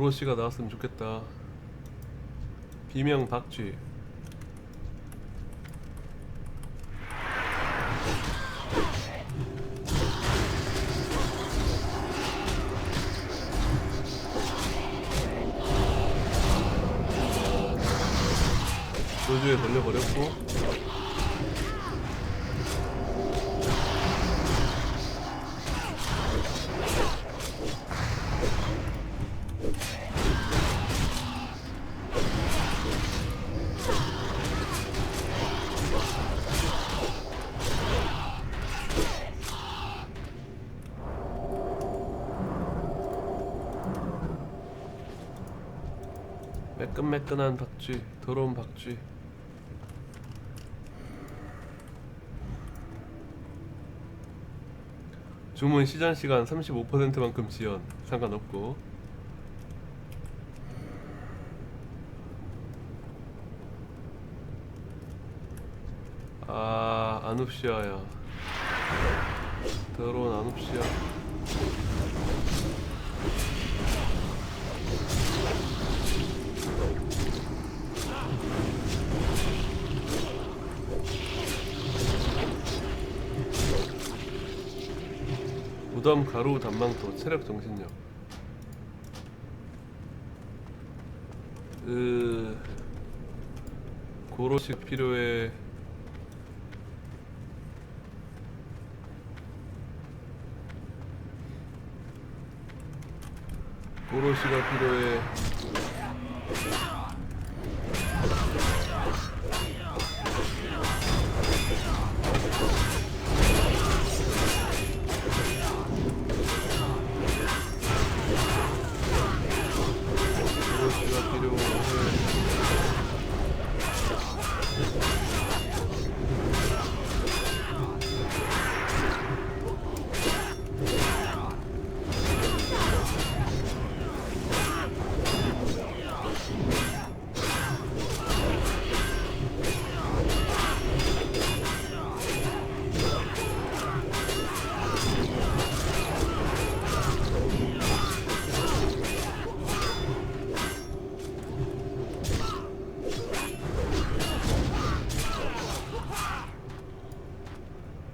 고로씨가 나왔으면 좋겠다. 비명 박쥐. 매끈매끈한 박쥐 더러운 박쥐. 주문 시전 시간 35%만큼 지연. 상관없고. 아 아눕시아야. 더러운 아눕시아 무덤 가루 단망토 체력 정신력. 으 고로식 필요해. 고로시가 필요해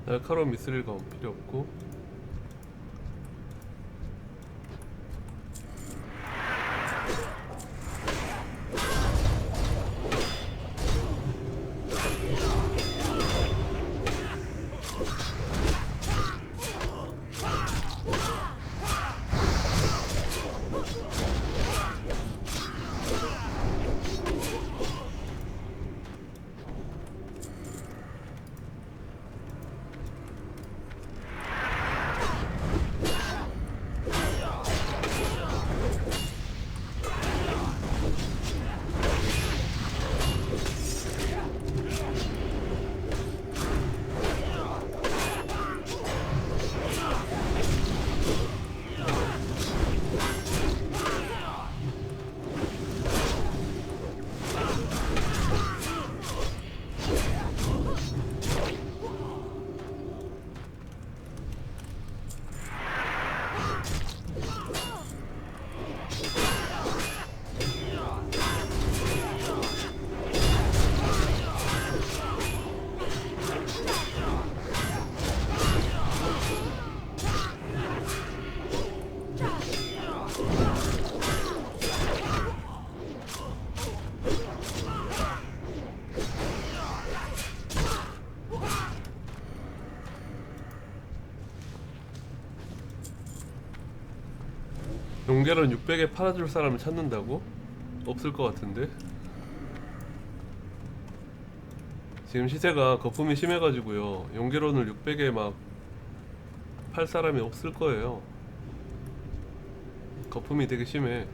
날카로운 미스릴 검 필요 없고 용계론 600에 팔아줄 사람을 찾는다고? 없을 것 같은데? 지금 시세가 거품이 심해가지고요. 용계론을 600에 막 팔 사람이 없을 거예요. 거품이 되게 심해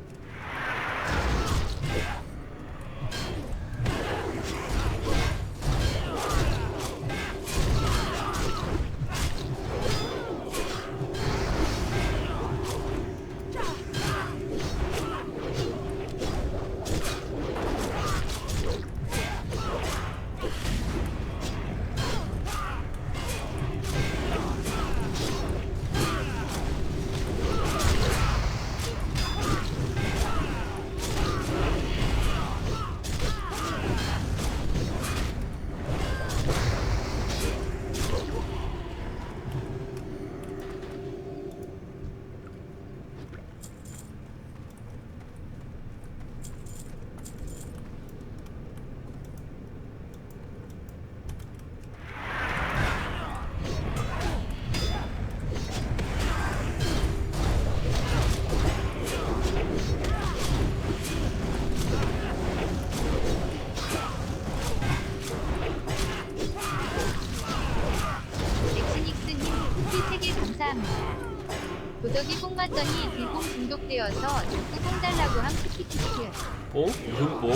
되어서 자꾸 뽕 달라고 함 키키키키. 뽕? 무슨 뽕?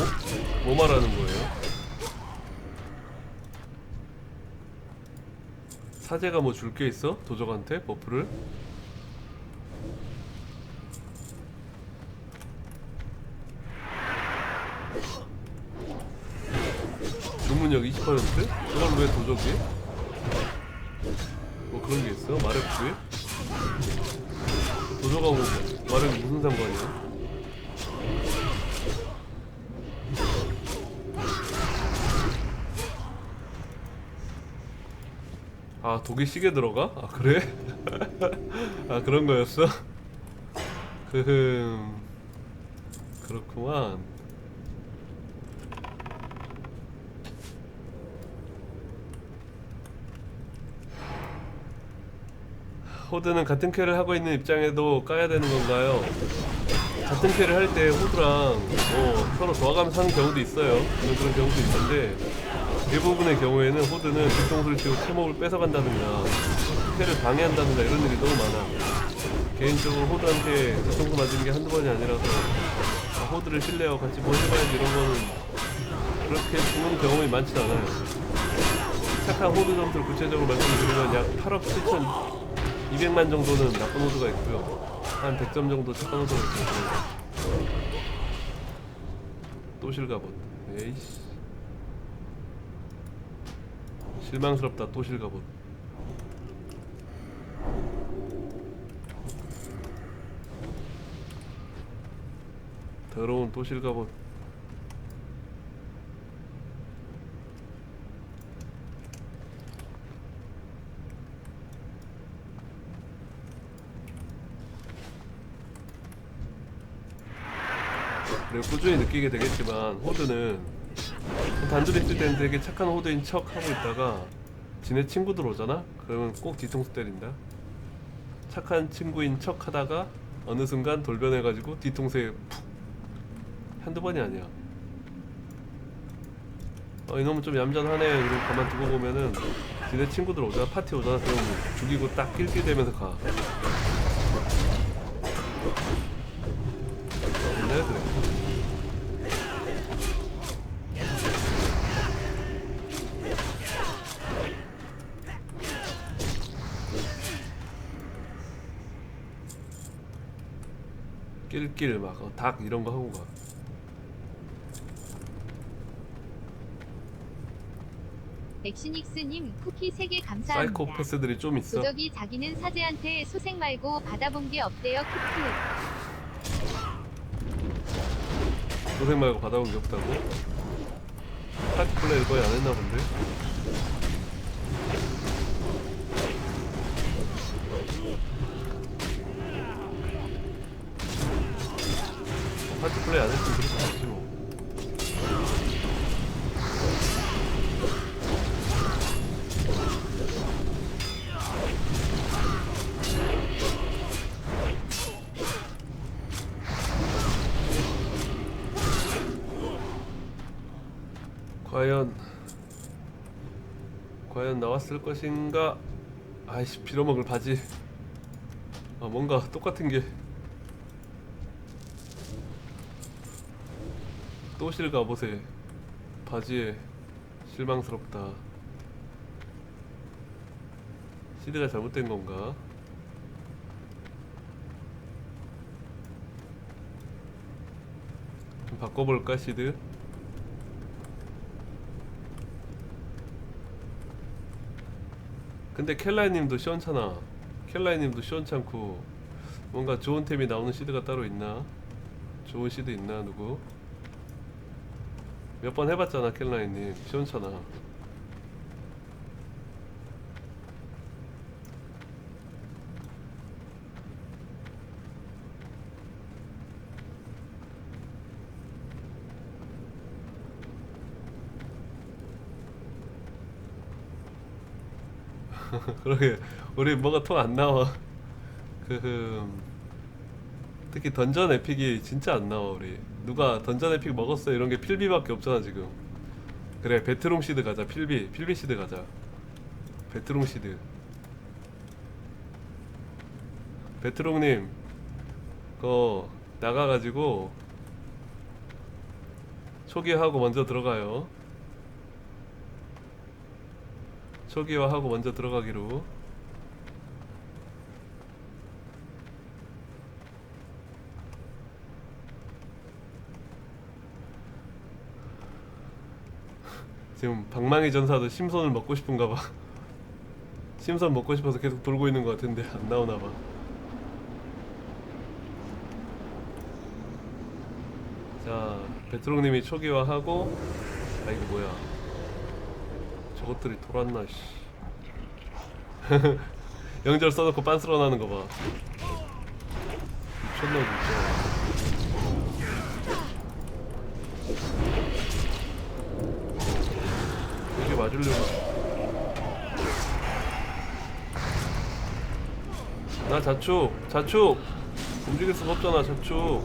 뭐 말하는 거예요? 사제가 뭐 줄 게 있어? 도적한테 버프를? 주문력 20%? 그건 왜 도적이? 뭐 그런 게 있어? 마력주의? 도적하고 마력이 무슨 상관이야? 아 독이 시계 들어가? 아 그래? 아 그런 거였어? 흐흠 그렇구만 호드는 같은 캐를 하고 있는 입장에도 까야 되는 건가요? 같은 캐를 할 때 호드랑 뭐 서로 도와가면서 하는 경우도 있어요. 그런, 경우도 있는데 대부분의 경우에는 호드는 뒤통수를 치고 캐몹을 뺏어간다든가 캐를 방해한다든가 이런 일이 너무 많아. 개인적으로 호드한테 뒤통수 맞은 게 한두 번이 아니라서 아, 호드를 신뢰하고 같이 뭐 해봐야지 이런 거는 그렇게 죽는 경험이 많지 않아요. 착한 호드 점수를 구체적으로 말씀드리면 약 8억 7천 200만 정도는 나쁜 호드가 있고요. 한 100점 정도 착한 호드가 있고 또 실가본 에이씨. 실망스럽다 또 실가본 더러운 또 실가본 그리고 꾸준히 느끼게 되겠지만 호드는 단둘이 있을 때는 되게 착한 호드인 척 하고 있다가 지네 친구들 오잖아? 그러면 꼭 뒤통수 때린다. 착한 친구인 척 하다가 어느 순간 돌변해가지고 뒤통수에 푹 한두 번이 아니야. 어 이놈은 좀 얌전하네. 이러고 가만 두고 보면은 지네 친구들 오잖아 파티 오잖아 그럼 죽이고 딱 낄낄대면서 가. 낄낄 막 어, 닭 이런 거 하고 가. 엑시닉스님 쿠키 3개 감사합니다. 사이코패스들이 좀 있어. 도적이 자기는 사제한테 소생 말고 받아본 게 없대요. 크크. 고생 말고 받아본 게 없다고? 파티 플레이를 거의 안 했나 본데? 플레이 안 했으면 그럴 수 없지 뭐. 과연 과연 나왔을 것인가? 아이씨 빌어먹을 바지. 아 뭔가 똑같은 게 또실 갑옷에 바지에 실망스럽다. 시드가 잘못된 건가? 좀 바꿔볼까 시드? 근데 켈라이님도 시원찮아. 켈라이님도 시원찮고 뭔가 좋은 템이 나오는 시드가 따로 있나? 좋은 시드 있나 누구? 몇 번 해봤잖아 켈라이님 시원찮아. 그러게 우리 뭐가 통 안 나와. 그 특히 던전 에픽이 진짜 안 나와 우리. 누가 던전 에픽 먹었어 이런 게 필비밖에 없잖아 지금. 그래 베트롱 시드 가자 필비 필비 시드 가자. 베트롱 시드. 베트롱님 그거 나가가지고 초기화하고 먼저 들어가요. 초기화하고 먼저 들어가기로. 지금 방망이 전사도 심선을 먹고 싶은가 봐. 심선 먹고 싶어서 계속 돌고 있는 것 같은데 안 나오나 봐. 자, 베트롱님이 초기화하고 아 이거 뭐야? 저것들이 돌았나 씨. 영절 써놓고 빤스러 나는 거 봐. 미쳤나 진짜. 맞으려고. 나 자축, 자축. 움직일 수가 없잖아, 자축.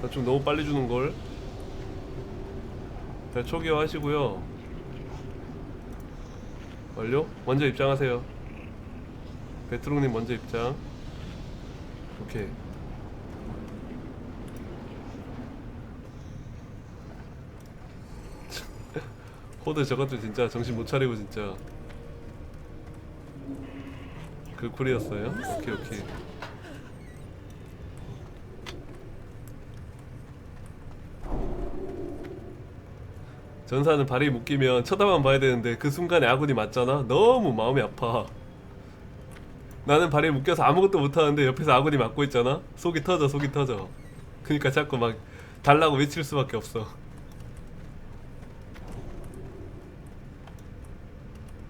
자축 너무 빨리 주는 걸. 자, 초기화 하시고요. 완료? 먼저 입장하세요. 베트롱님 먼저 입장. 오케이. 호드 저것도 진짜 정신 못 차리고 진짜 그 쿨이었어요? 오케이 오케이 전사는 발이 묶이면 쳐다만 봐야 되는데 그 순간에 아군이 맞잖아? 너무 마음이 아파 나는 발이 묶여서 아무것도 못하는데 옆에서 아군이 맞고 있잖아? 속이 터져 속이 터져 그니까 자꾸 막 달라고 외칠 수밖에 없어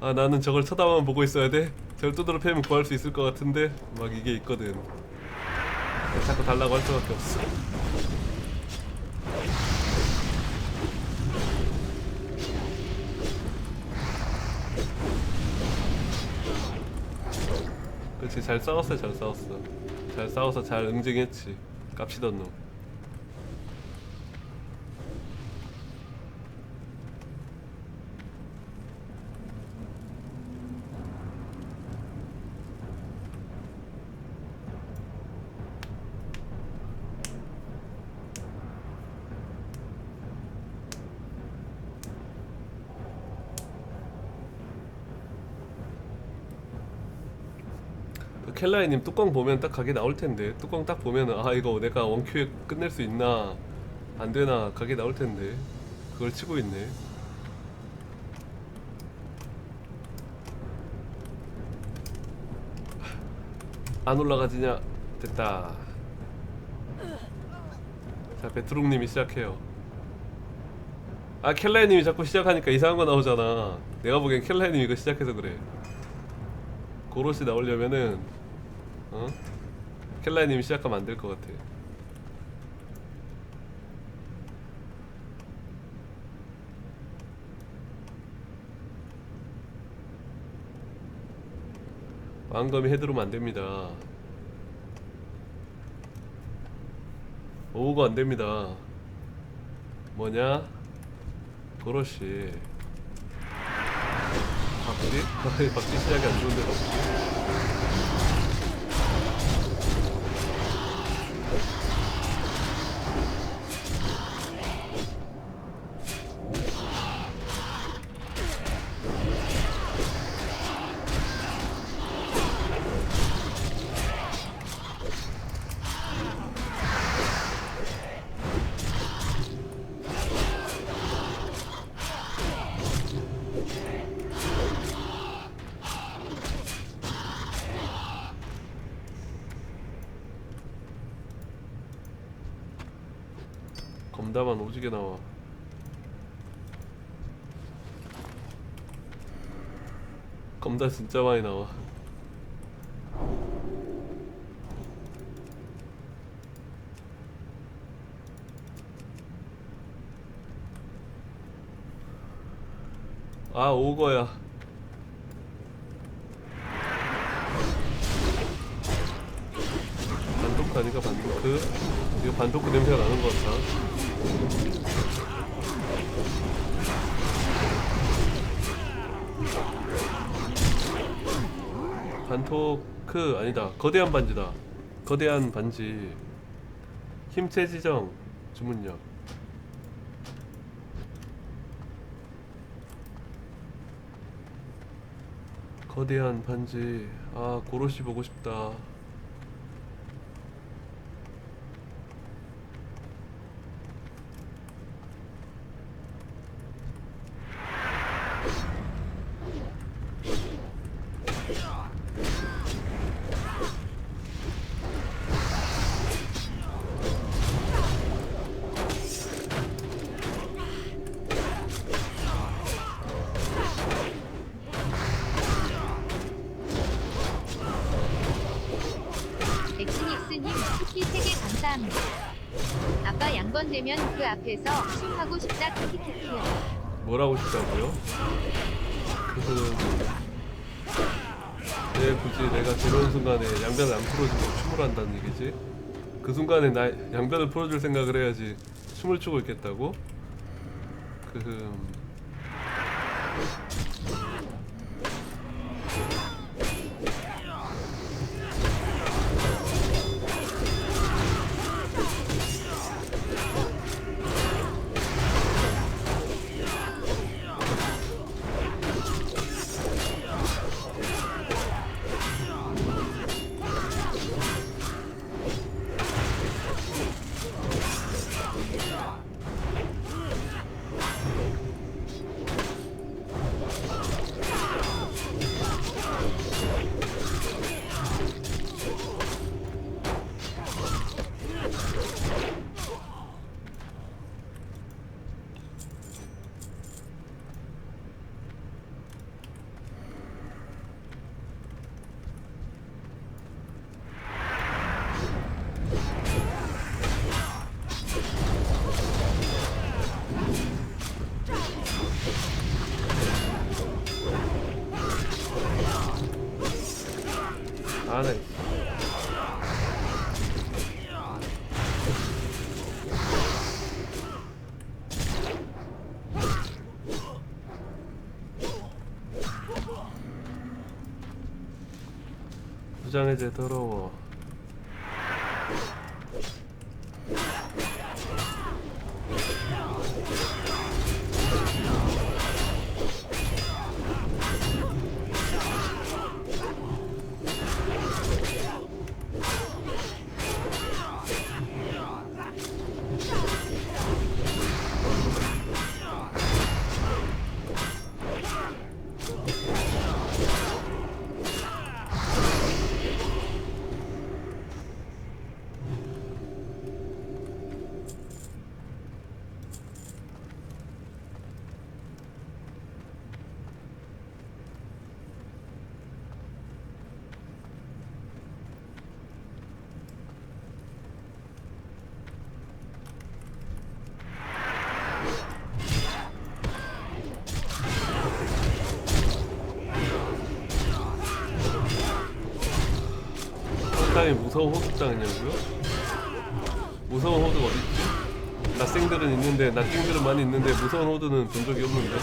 아 나는 저걸 쳐다만 보고 있어야 돼? 저걸 두드러 패면 구할 수 있을 것 같은데 막 이게 있거든. 자꾸 달라고 할 수밖에 없어. 그렇지 잘 싸웠어 잘 싸웠어. 잘 싸워서 잘 응징했지. 깝치던 놈 그 켈라이님 뚜껑 보면 딱 각이 나올 텐데 뚜껑 딱 보면은 아 이거 내가 원큐에 끝낼 수 있나 안 되나 각이 나올 텐데 그걸 치고 있네. 안 올라가지냐 됐다. 자 베트롱님이 시작해요. 아 켈라이님이 자꾸 시작하니까 이상한 거 나오잖아. 내가 보기엔 켈라이님 이거 시작해서 그래. 고로시 나오려면은 어? 켈라이님이 시작하면 안 될 것 같아. 왕검이 헤드로면 안 됩니다. 오우가 안 됩니다. 뭐냐? 고로시. 박쥐? 박쥐 시작이 안 좋은데 박쥐? 검다만 오지게 나와. 검다 진짜 많이 나와. 아 오거야. 그 아니다. 거대한 반지다. 거대한 반지. 힘체 지정 주문력. 거대한 반지. 아 고로시 보고 싶다 뭐라고 싶다고요? 그거는 왜 굳이 내가 데려온 순간에 양변을 안 풀어주고 춤을 한다는 얘기지? 그 순간에 나 양변을 풀어줄 생각을 해야지 춤을 추고 있겠다고? 그 부장해제 더러워 상당히 무서운 호숫장이냐고요? 무서운 호두가 어딨지? 낯생들은 있는데 낯생들은 많이 있는데 무서운 호두는 본 적이 없는데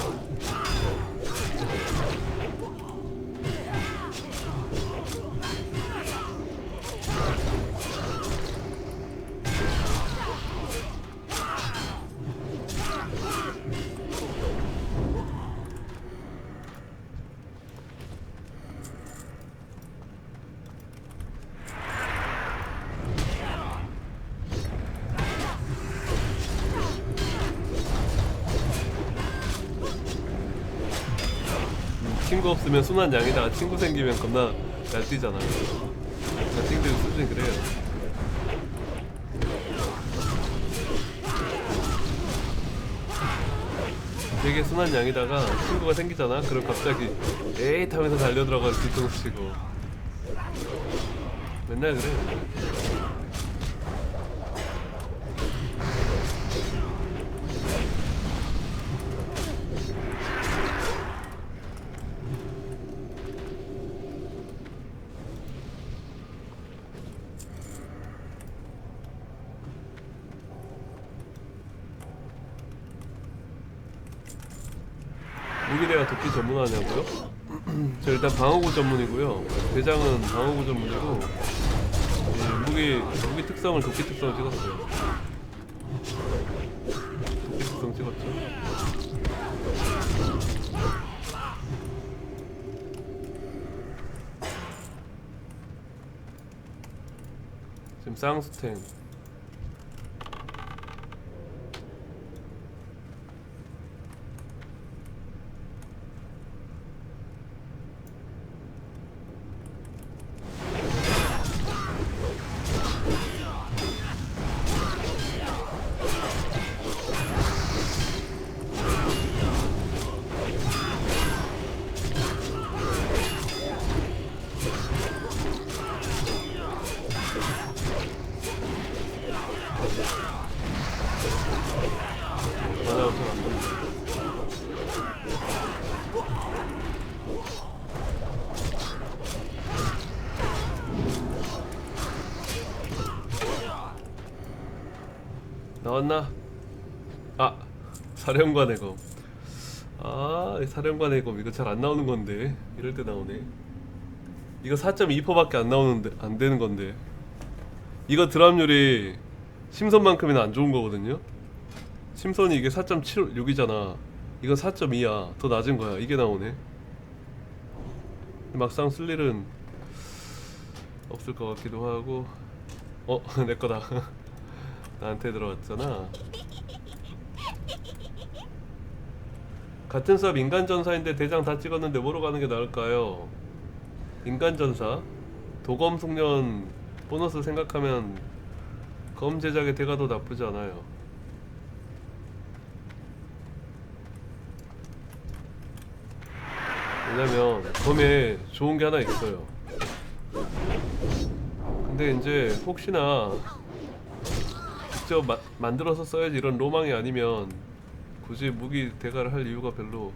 친구 없으면 순한 양이다가 친구 생기면 겁나 날뛰잖아 낯생들 수준이 그래요. 되게 순한 양이다가 친구가 생기잖아. 그럼 갑자기 에이 하면서 달려들어가서 뒤통수 치고. 맨날 그래 무기대가 도끼 전문하냐고요? 저 일단 방어구 전문이고요. 대장은 방어구 전문이고 예, 무기 무기 특성을 도끼 특성을 찍었어요. 도끼 특성 찍었죠. 지금 쌍스탱 나왔나? 아 사령관의 검. 아 사령관의 검 이거 잘 안 나오는 건데 이럴 때 나오네. 이거 4.2%밖에 안 나오는데 안 되는 건데. 이거 드랍률이 심선만큼이나 안 좋은 거거든요. 심선이 이게 4.76이잖아. 이건 4.2야. 더 낮은 거야. 이게 나오네. 막상 쓸 일은 없을 것 같기도 하고. 어, 내 거다. 나한테 들어왔잖아. 같은 수업 인간 전사인데 대장 다 찍었는데 뭐로 가는 게 나을까요? 인간 전사 도검 숙련 보너스 생각하면 검 제작의 대가도 나쁘지 않아요. 왜냐면 검에 좋은 게 하나 있어요. 근데 이제 혹시나 직접 마, 만들어서 써야지 이런 로망이 아니면 굳이 무기 대가를 할 이유가 별로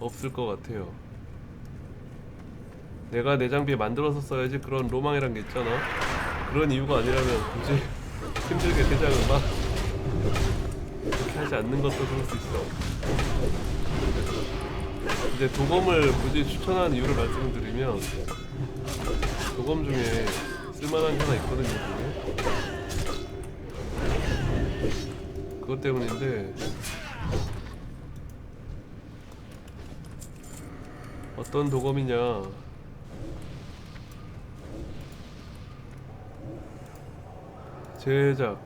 없을 것 같아요. 내가 내 장비 만들어서 써야지 그런 로망이란 게 있잖아. 그런 이유가 아니라면 굳이 힘들게 대장을 막 그렇게 하지 않는 것도 그럴 수 있어. 이제 도검을 굳이 추천하는 이유를 말씀드리면 도검 중에 쓸만한 게 하나 있거든요. 그게. 그것 때문인데. 어떤 도검이냐. 제작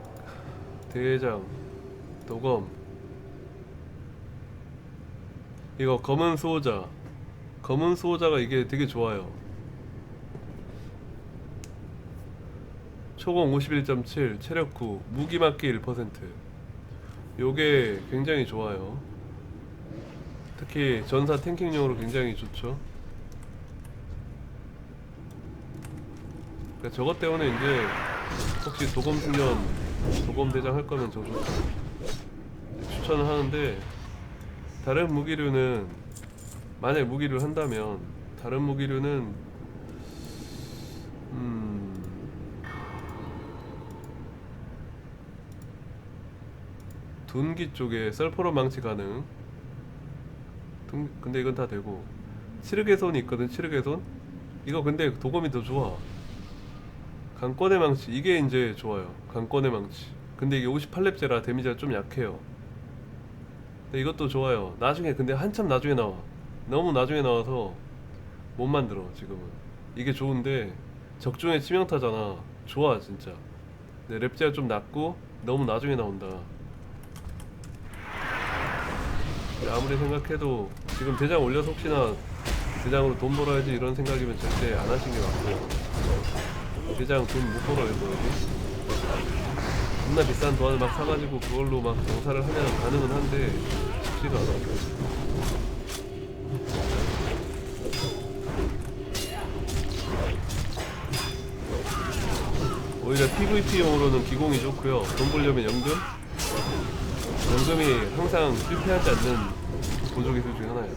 대장 도검. 이거 검은 수호자. 검은 수호자가 이게 되게 좋아요. 초공 51.7 체력 9 무기 맞기 1% 요게 굉장히 좋아요. 특히 전사 탱킹용으로 굉장히 좋죠. 그러니까 저것 때문에 이제 혹시 도검 숙련 도검 대장 할 거면 저 좋다 추천을 하는데 다른 무기류는 만약 무기를 한다면 다른 무기류는 음 둔기 쪽에 썰포로 망치 가능. 둔- 근데 이건 다 되고. 칠흑의 손이 있거든 칠흑의 손. 이거 근데 도검이 더 좋아. 강권의 망치 이게 이제 좋아요. 강권의 망치. 근데 이게 58렙제라 데미지가 좀 약해요. 근데 이것도 좋아요. 나중에 근데 한참 나중에 나와. 너무 나중에 나와서 못 만들어 지금은. 이게 좋은데 적중에 치명타잖아. 좋아 진짜. 근데 랩제가 좀 낮고 너무 나중에 나온다 근데 아무리 생각해도 지금 대장 올려서 혹시나 대장으로 돈 벌어야지 이런 생각이면 절대 안 하신 게 맞고요 대장 돈 못 벌어요 거의. 겁나 비싼 도안을 막 사가지고 그걸로 막 장사를 하면 가능은 한데 쉽지가 않아. 오히려 PVP용으로는 기공이 좋고요. 돈 벌려면 연금 연금이 항상 실패하지 않는 보조 기술 중 하나예요.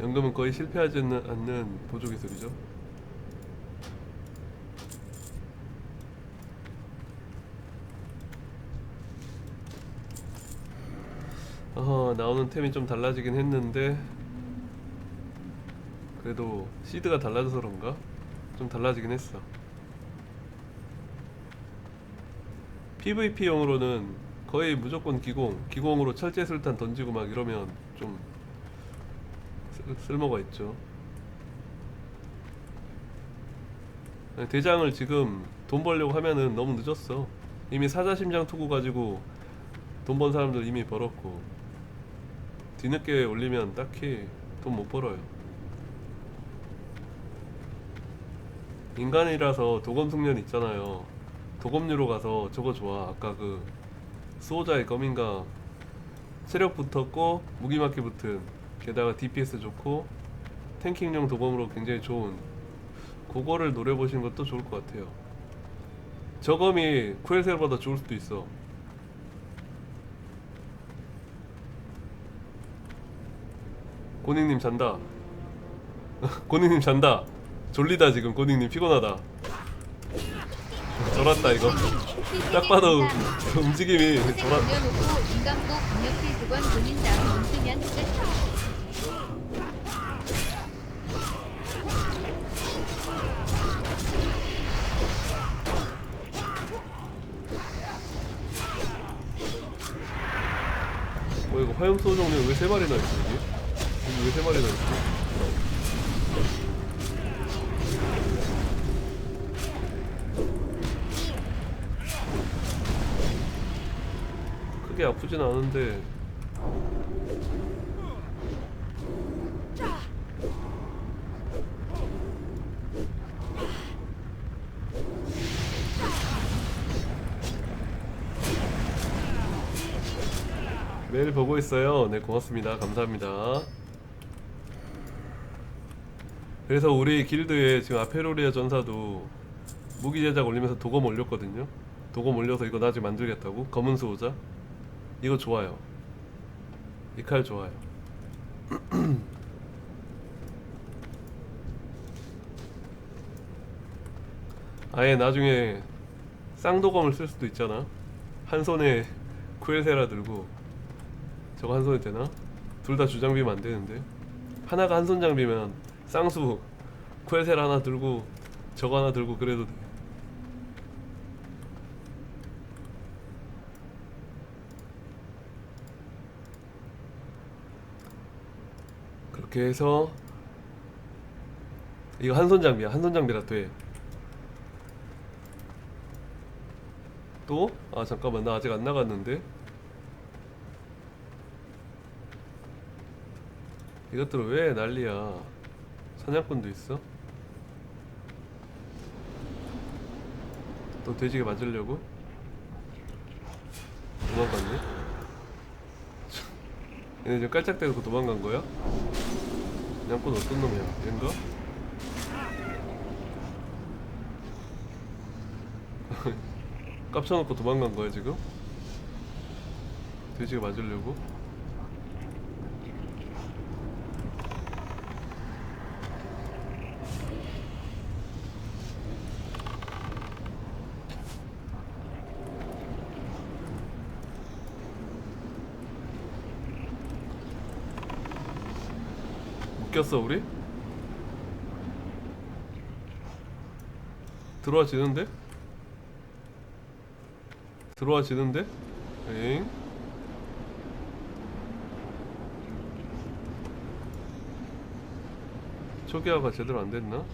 연금은 거의 실패하지 않는, 보조 기술이죠. 어허 나오는 템이 좀 달라지긴 했는데 그래도 시드가 달라져서 그런가? 좀 달라지긴 했어 PVP용으로는 거의 무조건 기공 기공으로 철제 술탄 던지고 막 이러면 좀 쓸- 쓸모가 있죠 대장을 지금 돈 벌려고 하면은 너무 늦었어 이미 사자심장 투구 가지고 돈 번 사람들 이미 벌었고 뒤늦게 올리면 딱히 돈 못 벌어요. 인간이라서 도검 숙련 있잖아요. 도검류로 가서 저거 좋아. 아까 그 수호자의 검인가 체력 붙었고 무기 맞기 붙은 게다가 DPS 좋고 탱킹용 도검으로 굉장히 좋은 그거를 노려보시는 것도 좋을 것 같아요. 저검이 쿠엘셀보다 좋을 수도 있어. 고닝님 잔다. 고닝님 잔다. 졸리다 지금 고닝님 피곤하다. 졸았다 이거. 딱 봐도 그 움직임이 생 졸았. 어 이거 화염 소정령 왜세 마리나 있어 여기? 여기 왜세 마리나 있어? 아프진 않은데 매일 보고 있어요. 네, 고맙습니다. 감사합니다. 그래서 우리 길드에 지금 아페로리아 전사도 무기 제작 올리면서 도검 올렸거든요. 도검 올려서 이거 나중에 만들겠다고. 검은 수호자. 이거 좋아요. 이 칼 좋아요. 아예 나중에 쌍도검을 쓸 수도 있잖아. 한 손에 쿠엘세라 들고 저거 한 손에 되나? 둘 다 주장비면 안 되는데 하나가 한 손 장비면 쌍수 쿠엘셀 하나 들고 저거 하나 들고 그래도 돼 그렇게 해서 이거 한 손 장비야 한 손 장비라 돼 또? 아 잠깐만 나 아직 안 나갔는데 이것들은 왜 난리야 사냥꾼도 있어? 또 돼지게 맞으려고? 도망갔네? 얘네 지금 깔짝대고 도망간 거야? 사냥꾼 어떤 놈이야? 얘인가? 깝쳐놓고 도망간 거야 지금? 돼지가 맞으려고? 묶였어 우리? 들어와지는데? 들어와지는데? 엥? 초기화가 제대로 안 됐나?